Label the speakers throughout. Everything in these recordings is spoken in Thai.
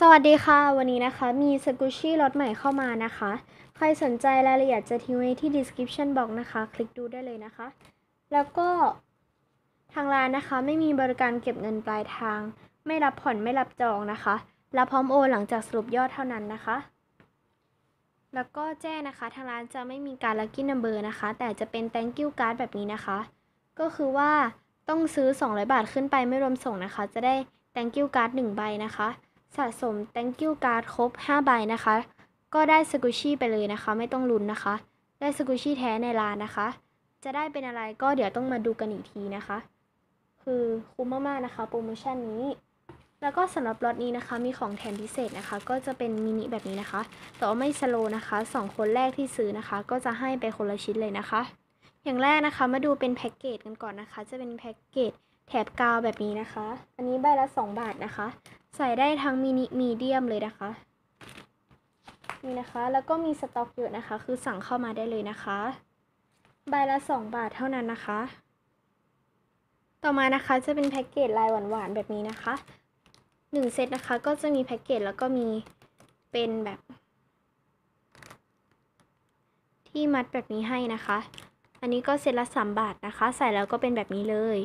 Speaker 1: สวัสดีค่ะ วันนี้นะคะมีสกูชี่รถใหม่เข้ามานะคะ ใครสนใจรายละเอียดจะทิ้งไว้ที่ description box นะคะ คลิกดูได้เลยนะคะ แล้วก็ทางร้านนะคะ ไม่มีบริการเก็บเงินปลายทาง ไม่รับผ่อนไม่รับจองนะคะรับพร้อมโอนหลังจากสรุปยอดเท่านั้นนะคะ แล้วก็แจ้งนะคะ ทางร้านจะไม่มีการ lucky number นะคะ แต่จะเป็น thank you card แบบนี้นะคะ ก็คือว่าต้องซื้อ 200 บาทขึ้นไปไม่รวมส่งนะคะ จะได้ thank you card 1ใบนะคะ สะสม thank you card ครบ 5 ใบนะคะ ก็ได้สกุชี่ไปเลยนะคะ ไม่ต้องลุ้นนะคะ ได้สกุชี่แท้ในร้านนะคะ จะได้เป็นอะไรก็เดี๋ยวต้องมาดูกันอีกทีนะคะ คือคุ้มมากๆนะคะ โปรโมชั่นนี้ แล้วก็สำหรับรถนี้นะคะ มีของแถมพิเศษนะคะ ก็จะเป็นมินิแบบนี้นะคะ แต่ว่าไม่สโลนะคะสองคนแรกที่ซื้อนะคะ ก็จะให้ไปคนละชิ้นเลยนะคะ อย่างแรกนะคะมาดูเป็นแพ็กเกจกันก่อนนะคะ จะเป็นแพ็กเกจแถบกาวแบบนี้นะคะ อันนี้ใบละ 2 บาทนะคะ ใส่ได้ทั้งมินิมีเดียมเลยนะคะนี่นะคะ แล้วก็มีสต็อกเยอะนะคะ คือสั่งเข้ามาได้เลยนะคะ ใบละ 2 บาทเท่านั้นนะคะ ต่อมานะคะจะเป็นแพ็กเกจลายหวานๆแบบนี้นะคะ 1 เซตนะคะก็จะมีแพ็กเกจแล้วก็มีเป็นแบบ ที่มัดแบบนี้ให้นะคะ อันนี้ก็เซตละ 3 บาทนะคะ ใส่แล้วก็เป็นแบบนี้เลย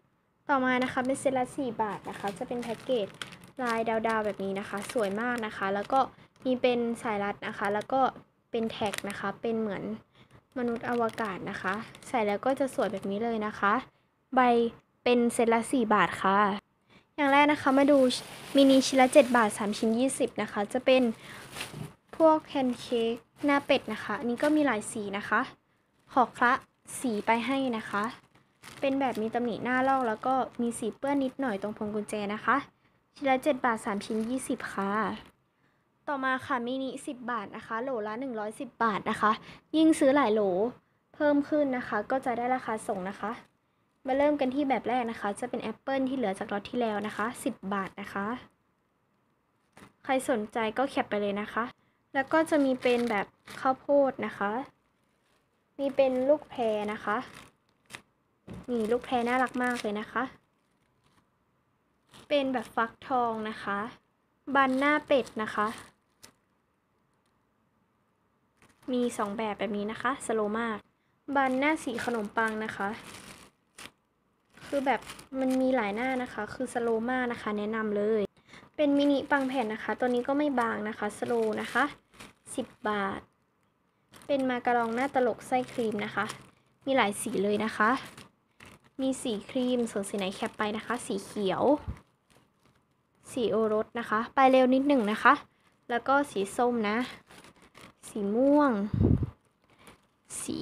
Speaker 1: ต่อมานะคะเป็นเซตละ4บาทนะคะ จะเป็นแพ็กเกจลายดาวๆ แบบนี้นะคะ สวยมากนะคะ แล้วก็มีเป็นสายรัดนะคะ แล้วก็เป็นแท็กนะคะ เป็นเหมือนมนุษย์อวกาศนะคะ ใส่แล้วก็จะสวยแบบนี้เลยนะคะ ใบเป็นเซตละ 4 บาทค่ะ อย่างแรกนะคะมาดูมินิชิ้นละ 7 บาท 3 ชิ้น 20 นะคะ จะเป็นพวกแพนเค้กหน้าเป็ดนะคะ อันนี้ก็มีหลายสีนะคะ ขอคละสีไปให้นะคะ เป็นแบบมีตำหนิหน้าลอกแล้วก็มีสีเปื้อนนิดหน่อยตรงพวงกุญแจนะคะ ชิ้นละ 7 บาท 3 ชิ้น 20 ค่ะ ต่อมาค่ะมินิ 10 บาทนะคะ โหลละ 110 บาทนะคะ ยิ่งซื้อหลายโหลเพิ่มขึ้นนะคะ ก็จะได้ราคาส่งนะคะ มาเริ่มกันที่แบบแรกนะคะ จะเป็นแอปเปิลที่เหลือจากล็อตที่แล้วนะคะ 10 บาทนะคะ ใครสนใจก็แคปไปเลยนะคะ แล้วก็จะมีเป็นแบบข้าวโพดนะคะ มีเป็นลูกแพรนะคะ นี่ลูกแพรน่ารักมากเลยนะคะ เป็นแบบฟักทองนะคะ บันหน้าเป็ดนะคะ มีสองแบบแบบนี้นะคะ สโลมาก บันหน้าสีขนมปังนะคะ คือแบบมันมีหลายหน้านะคะ คือสโลมากนะคะ แนะนำเลย เป็นมินิปังแผ่นนะคะ ตัวนี้ก็ไม่บางนะคะ สโลนะคะ 10 บาท เป็นมาการองหน้าตลกไส้ครีมนะคะ มีหลายสีเลยนะคะ มีสีครีมส่วนสีไหนแคปไปนะคะ สีเขียว สีโอรสนะคะ ไปเร็วนิดหนึ่งนะคะ แล้วก็สีส้มนะ สีม่วง สี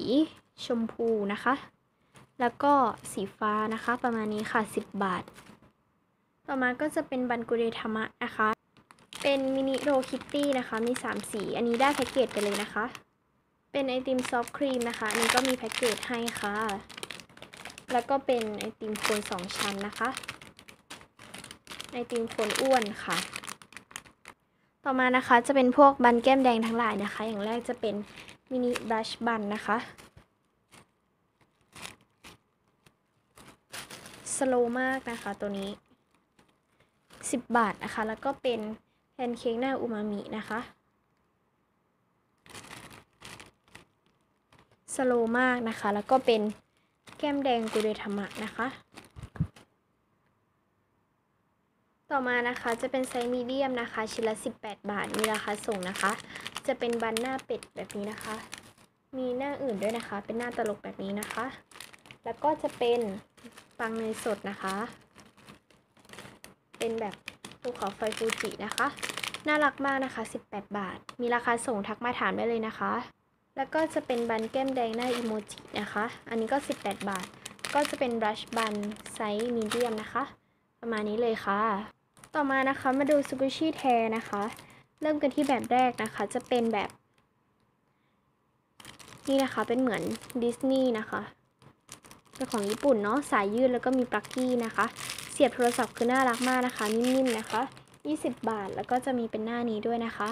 Speaker 1: ชมพูนะคะ แล้วก็สีฟ้านะคะประมาณนี้ค่ะ 10 บาท ต่อมาก็จะเป็นบันกุเรธรรมะนะคะ เป็นมินิโรคิตตี้นะคะ มี 3 สี อันนี้ได้แพ็กเกจไปเลยนะคะ เป็นไอติมซอฟต์ครีมนะคะ อันนี้ก็มีแพ็กเกจให้ค่ะ แล้วก็เป็นไอติมโคนสองชั้นนะคะ ไอติมโคนอ้วนค่ะ ต่อมานะคะจะเป็นพวกบันแก้มแดงทั้งหลายนะคะ อย่างแรกจะเป็นมินิบลัชบันนะคะสโลมากนะคะตัวนี้ 10 บาทนะคะ แล้วก็เป็นแพนเค้กหน้าอูมามินะคะสโลมากนะคะ แล้วก็เป็น แก้มแดงกุเรธรรมะนะคะ ต่อมานะคะจะเป็นไซส์มีเดียมนะคะ ชิ้นละ 18 บาท มีราคาส่งนะคะ จะเป็นบันหน้าเป็ดแบบนี้นะคะ มีหน้าอื่นด้วยนะคะ เป็นหน้าตลกแบบนี้นะคะ แล้วก็จะเป็นปังเนยสดนะคะ เป็นแบบภูเขาไฟฟูจินะคะ น่ารักมากนะคะ 18 บาท มีราคาส่งทักมาถามได้เลยนะคะ แล้วก็จะเป็นบันแก้มแดงหน้าอีโมจินะคะ อันนี้ก็ 18 บาท ก็จะเป็นบรัชบันไซส์มีเดียมนะคะ ประมาณนี้เลยค่ะ ต่อมานะคะมาดูซูกุชิแทนะคะ เริ่มกันที่แบบแรกนะคะ จะเป็นแบบ นี่นะคะ เป็นเหมือนดิสนีย์นะคะเป็นของญี่ปุ่นเนาะ สายยืดแล้วก็มีปลั๊กกี้นะคะ เสียบโทรศัพท์คือน่ารักมากนะคะ นิ่มๆนะคะ 20 บาท แล้วก็จะมีเป็นหน้านี้ด้วยนะคะ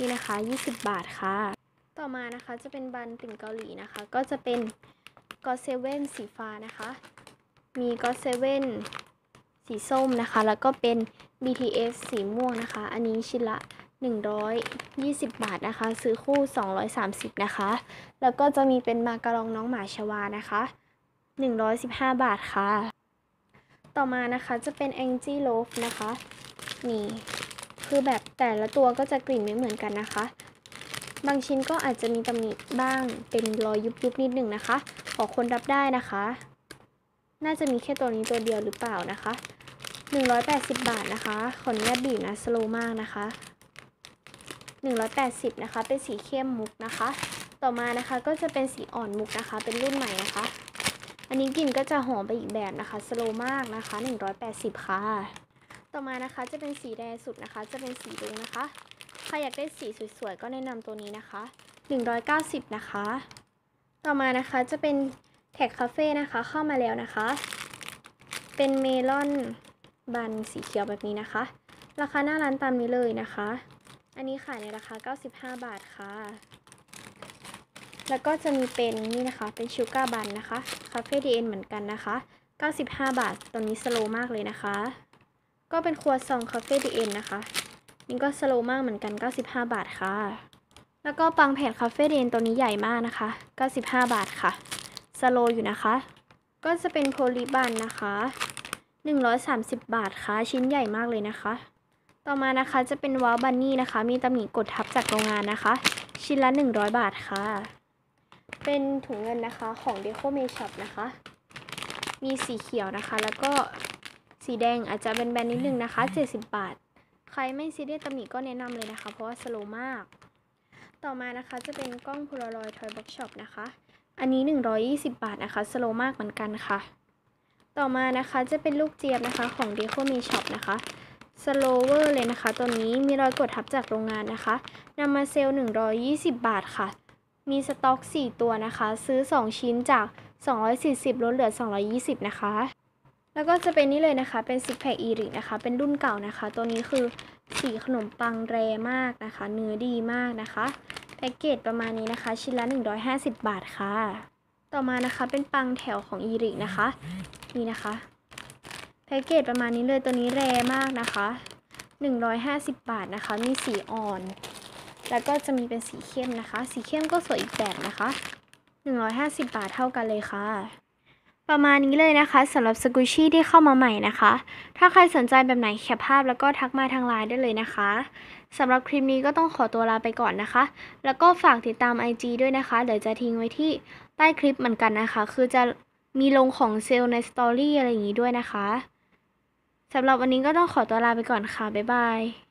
Speaker 1: นี่นะคะ 20 บาทค่ะ ต่อมานะคะจะเป็นบันติ่งเกาหลีนะคะ ก็จะเป็นก็เซเว่นสีฟ้านะคะ มีก็เซเว่นสสีส้มนะคะ แล้วก็เป็น BTS สีม่วงนะคะ อันนี้ชิ้นละ 120 บาทนะคะ ซื้อคู่ 230 นะคะ แล้วก็จะมีเป็นมาการองน้องหมาชวานะคะ 115 บาทค่ะ ต่อมานะคะจะเป็น Angie Loaf นะคะ นี่ คือแบบแต่ละตัวก็จะกลิ่นไม่เหมือนกันนะคะ บางชิ้นก็อาจจะมีตำหนิบ้างเป็นรอยยุบๆนิดหนึ่งนะคะ ขอคนรับได้นะคะ น่าจะมีแค่ตัวนี้ตัวเดียวหรือเปล่านะคะ 180 บาทนะคะขออนุญาตบีบนะสโลมากนะคะ 180 นะคะ เป็นสีเข้มมุกนะคะ ต่อมานะคะก็จะเป็นสีอ่อนมุกนะคะ เป็นรุ่นใหม่นะคะ อันนี้กลิ่นก็จะหอมไปอีกแบบนะคะสโลมากนะคะ 180 ค่ะ ต่อมานะคะจะเป็นสีแดงสุดนะคะ จะเป็นสีรุ้งนะคะ ใครอยากได้สีสวยๆก็แนะนำตัวนี้นะคะ 190 นะคะ ต่อมานะคะจะเป็นแท็กคาเฟ่นะคะ เข้ามาแล้วนะคะ เป็นเมลอนบันสีเขียวแบบนี้นะคะ ราคาหน้าร้านตามนี้เลยนะคะ อันนี้ขายในราคา 95 บาทค่ะ แล้วก็จะมีเป็นนี่นะคะ เป็นชูการ์บันนะคะ คาเฟ่ดีเอ็นเหมือนกันนะคะ 95 บาท ตัวนี้สโลมากเลยนะคะ ก็เป็นครัวซองคาเฟ่ดีเอ็นนะคะ นี่ก็สโลมากเหมือนกัน 95 บาทค่ะ แล้วก็ปังแผ่นคาเฟ่ดีเอ็นตัวนี้ใหญ่มากนะคะ 95 บาทค่ะ สโลอยู่นะคะ ก็จะเป็นโพลีบันนะคะ 130 บาทค่ะ ชิ้นใหญ่มากเลยนะคะ ต่อมานะคะจะเป็นวอลบันนี่นะคะ มีตำหนิกดทับจากโรงงานนะคะ ชิ้นละ 100 บาทค่ะ เป็นถุงเงินนะคะของ Deco m a s h o p นะคะ มีสีเขียวนะคะ แล้วก็ สีแดงอาจจะเป็นแบนนิดนึงนะคะ 70 บาท ใครไม่ซีเรียสตำหนิก็แนะนำเลยนะคะ เพราะว่าสโลมาก ต่อมานะคะจะเป็นกล้องโพลารอยด์ทอยบ็อกช็อปนะคะ อันนี้ 120 บาทนะคะสโลมากเหมือนกันค่ะ ต่อมานะคะจะเป็นลูกเจี๊ยบนะคะของ Deco m a s h o p นะคะสโลเวอร์เลยนะคะ ตัวนี้มีรอยกดทับจากโรงงานนะคะนำมาเซลล์ 120 บาทค่ะ มีสต็อก 4 ตัวนะคะ ซื้อ 2 ชิ้นจาก 240 ลดเหลือ 220 นะคะ แล้วก็จะเป็นนี่เลยนะคะ เป็นซิกแพคอีรินะคะ เป็นรุ่นเก่านะคะ ตัวนี้คือสีขนมปังแรมากนะคะ เนื้อดีมากนะคะ แพ็กเกจประมาณนี้นะคะ ชิ้นละ 150 บาทค่ะ ต่อมานะคะเป็นปังแถวของอีรินะคะ นี่นะคะ แพ็กเกจประมาณนี้เลย ตัวนี้แรมากนะคะ 150 บาทนะคะ มีสีอ่อน แล้วก็จะมีเป็นสีเข้มนะคะ สีเข้มก็สวยอีกแบบนะคะ 150 บาทเท่ากันเลยค่ะ ประมาณนี้เลยนะคะสำหรับสกูชี่ที่เข้ามาใหม่นะคะ ถ้าใครสนใจแบบไหนแคปภาพแล้วก็ทักมาทางไลน์ได้เลยนะคะสำหรับคลิปนี้ก็ต้องขอตัวลาไปก่อนนะคะ แล้วก็ฝากติดตาม IG ด้วยนะคะ เดี๋ยวจะทิ้งไว้ที่ใต้คลิปเหมือนกันนะคะ คือจะมีลงของเซลในสตอรี่อะไรอย่างนี้ด้วยนะคะสำหรับวันนี้ก็ต้องขอตัวลาไปก่อนค่ะ บ๊ายบาย